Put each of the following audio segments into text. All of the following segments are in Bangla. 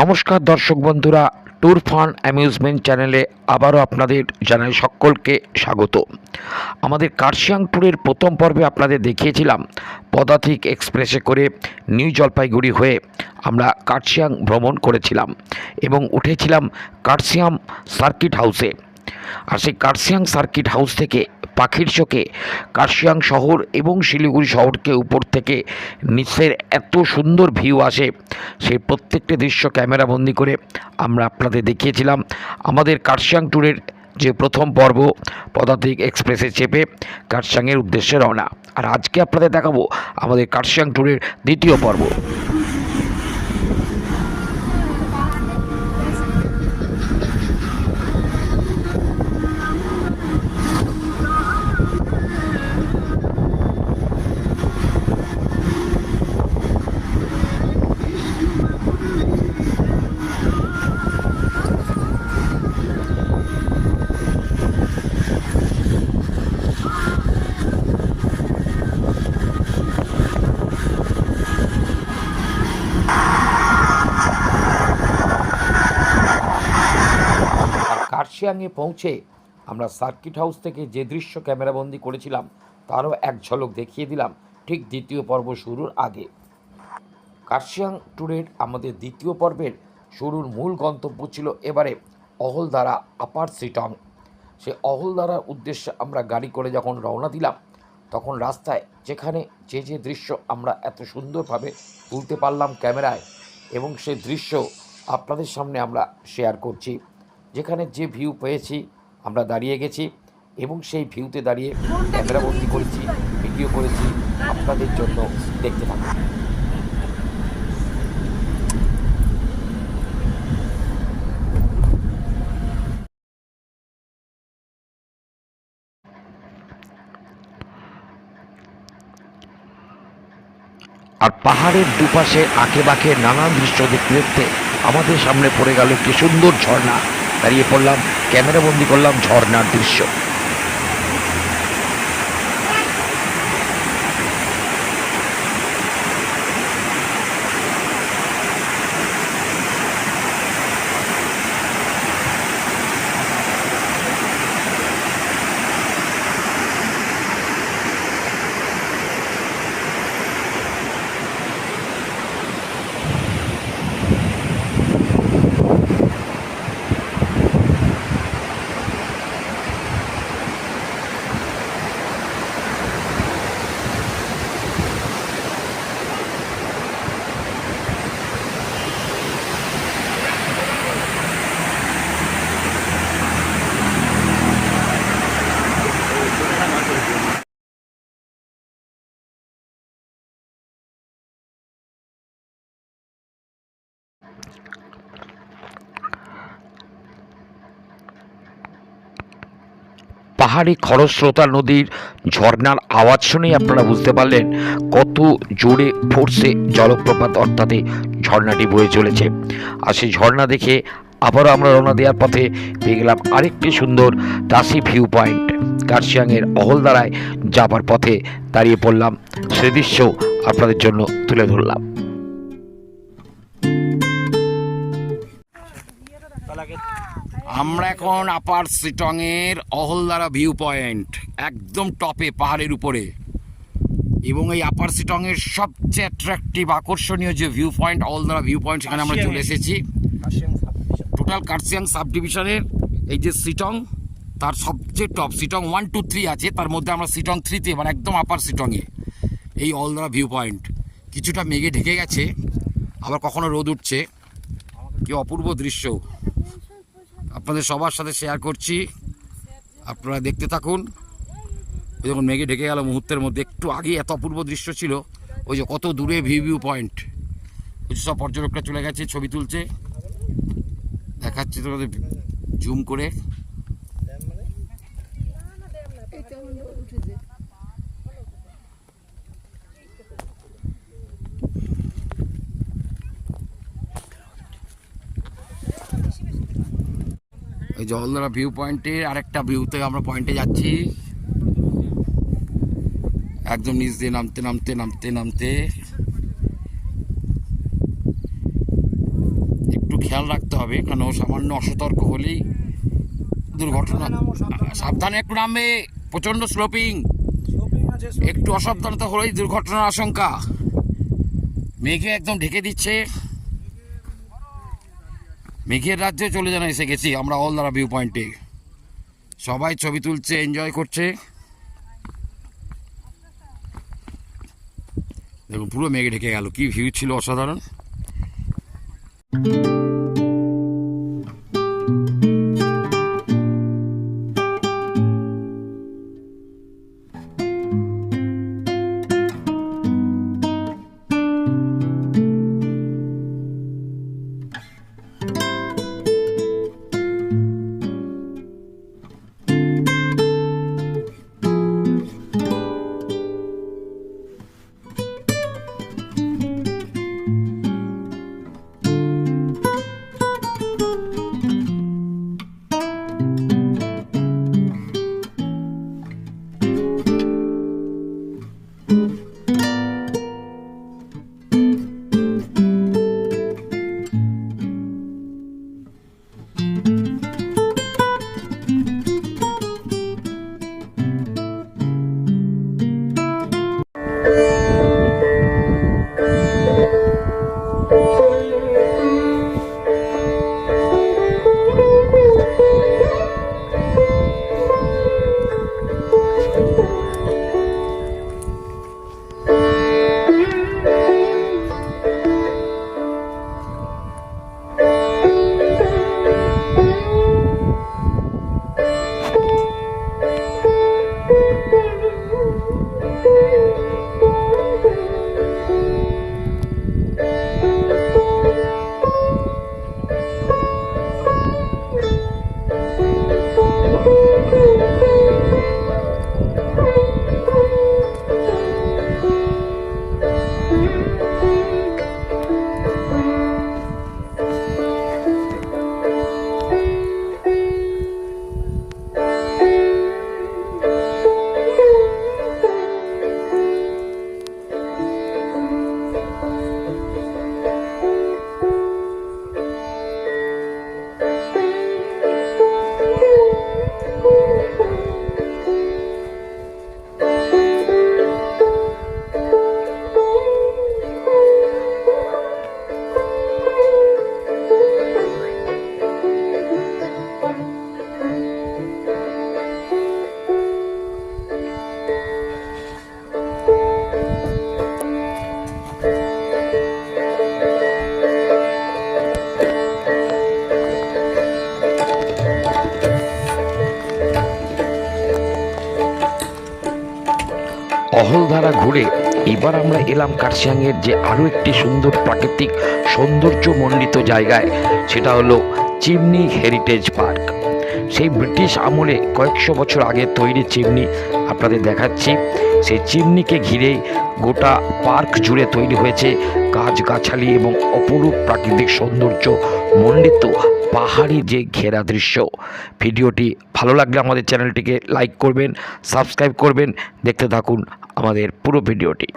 নমস্কার দর্শক বন্ধুরা, ট্যুর ফান অ্যামিউজমেন্ট চ্যানেলে আবারও আপনাদের জানাই সকলকে স্বাগত। আমাদের কার্শিয়াং ট্যুরের প্রথম পর্বে আপনাদের দেখিয়েছিলাম, পদাতিক এক্সপ্রেসে করে নিউ জলপাইগুড়ি হয়ে আমরা কার্শিয়াং ভ্রমণ করেছিলাম এবং উঠেছিলাম কার্শিয়াম সার্কিট হাউসে। আর সেই কার্শিয়াং সার্কিট হাউস থেকে পাখির চোখে। কার্শিয়াং শহর এবং শিলিগুড়ি শহরকে উপর থেকে নিচের এত সুন্দর ভিউ আসে, সেই প্রত্যেকটি দৃশ্য ক্যামেরাবন্দি করে আমরা আপনাদের দেখিয়েছিলাম। আমাদের কার্শিয়াং ট্যুরের যে প্রথম পর্ব, পদাতিক এক্সপ্রেসে চেপে কার্শিয়াংয়ের উদ্দেশ্যে রওনা। আর আজকে আপনাদের দেখাবো আমাদের কার্শিয়াং ট্যুরের দ্বিতীয় পর্ব। আর পৌঁছে আমরা সার্কিট হাউস থেকে যে দৃশ্য ক্যামেরাবন্দি করেছিলাম, তারও এক ঝলক দেখিয়ে দিলাম ঠিক দ্বিতীয় পর্ব শুরুর আগে। কার্শিয়াং ট্যুরের আমাদের দ্বিতীয় পর্বের শুরুর মূল গন্তব্য ছিল এবারে অহলদারা আপার সিটং। সে অহলদারার উদ্দেশ্যে আমরা গাড়ি করে যখন রওনা দিলাম, তখন রাস্তায় যেখানে যে যে দৃশ্য আমরা এত সুন্দরভাবে তুলতে পারলাম ক্যামেরায় এবং সে দৃশ্য আপনাদের সামনে আমরা শেয়ার করছি। যেখানে যে ভিউ পেয়েছি আমরা দাঁড়িয়ে গেছি এবং সেই ভিউতে দাঁড়িয়ে ক্যামেরাবন্দি করেছি ভিডিও করেছি আপনাদের জন্য দেখতে থাকুন। আর পাহাড়ের দুপাশে আঁকে বাঁকে নানান দৃশ্য দেখতে দেখতে আমাদের সামনে পড়ে গেল একটি সুন্দর ঝর্ণা। দাঁড়িয়ে পড়লাম ক্যামেরাবন্দি করলাম ঝর্নার দৃশ্য। পাহাড়ি খরস্রোতা নদীর ঝর্ণার আওয়াজ শুনেই আপনারা বুঝতে পারলেন কত জোরে ফোর্সে জলপ্রপাত অর্থাৎ ঝর্ণাটি বয়ে চলেছে। আর সেই ঝর্ণা দেখে আবারও আমরা রওনা দেওয়ার পথে পেয়ে গেলাম আরেকটি সুন্দর দাসি ভিউ পয়েন্ট। কার্শিয়াংয়ের অহলদারায় যাবার পথে দাঁড়িয়ে পড়লাম। সে দৃশ্য আপনাদের জন্য তুলে ধরলাম। আমরা এখন আপার সিটংয়ের অহলদারা ভিউ পয়েন্ট একদম টপে পাহাড়ের উপরে। এবং এই আপার সিটংয়ের সবচেয়ে অ্যাট্রাকটিভ আকর্ষণীয় যে view point Ahaldara view point সেখানে আমরা চলে এসেছি। টোটাল কার্সিয়াং সাব ডিভিশনের এই যে সিটং তার সবচেয়ে top Sittong one two three আছে। তার মধ্যে আমরা সিটং থ্রিতে মানে একদম আপার সিটংয়ে। এই অলদারা ভিউ পয়েন্ট কিছুটা মেঘে ঢেকে গেছে আবার কখনো রোদ উঠছে। কি অপূর্ব দৃশ্য। আপনাদের সবার সাথে শেয়ার করছি। আপনারা দেখতে থাকুন। ওই যখন মেঘে ঢেকে গেল মুহূর্তের মধ্যে, একটু আগে এত অপূর্ব দৃশ্য ছিল, ওই যে কত দূরে ভিউ পয়েন্ট ওই সব পর্যটকরা চলে গেছে, ছবি তুলছে। দেখাচ্ছি তোমাদের জুম করে। ওই জলধারা ভিউ পয়েন্টে আরেকটা ভিউতে আমরা পয়েন্টে যাচ্ছি। একদম নিচ দিয়ে নামতে নামতে নামতে নামতে। একটু খেয়াল রাখতে হবে কারণ সামান্য অসতর্ক হলেই দুর্ঘটনা সাবধানে একটু নামবে প্রচণ্ড স্লোপিং একটু অসাবধানতা হলেই দুর্ঘটনার আশঙ্কা। মেঘে একদম ঢেকে দিচ্ছে। মেঘের রাজ্যে চলে যেন এসে গেছি, আমরা অলদারা ভিউ পয়েন্টে সবাই ছবি তুলছে এনজয় করছে। দেখুন, পুরো মেঘে ঢেকে গেল, কি ভিউ ছিল অসাধারণ। ঘুরে এবার আমরা এলাম কার্শিয়াংয়ের যে আরও একটি সুন্দর প্রাকৃতিক সৌন্দর্য মণ্ডিত জায়গায়, সেটা হলো চিমনি হেরিটেজ পার্ক। সেই ব্রিটিশ আমলে কয়েকশো বছর আগে তৈরি চিমনি আপনাদের দেখাচ্ছি। সেই চিমনিকে ঘিরে গোটা পার্ক জুড়ে তৈরি হয়েছে গাছগাছালি এবং অপরূপ প্রাকৃতিক সৌন্দর্য, মণ্ডিত পাহাড়ি যে ঘেরা দৃশ্য। ভিডিওটি ভালো লাগলে আমাদের চ্যানেলটিকে লাইক করবেন, সাবস্ক্রাইব করবেন। দেখতে থাকুন আমাদের পুরো ভিডিওটি।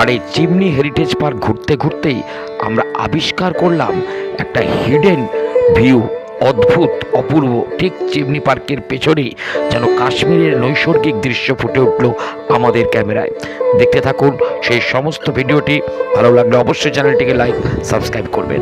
আর এই চিমনি হেরিটেজ পার্ক ঘুরতে ঘুরতেই আমরা আবিষ্কার করলাম একটা হিডেন ভিউ অদ্ভুত, অপূর্ব, ঠিক চিমনি পার্কের পেছনেই যেন কাশ্মীরের নৈসর্গিক দৃশ্য ফুটে উঠল আমাদের ক্যামেরায়। দেখতে থাকুন সেই সমস্ত ভিডিওটি ভালো লাগলে অবশ্যই চ্যানেলটিকে লাইক সাবস্ক্রাইব করবেন।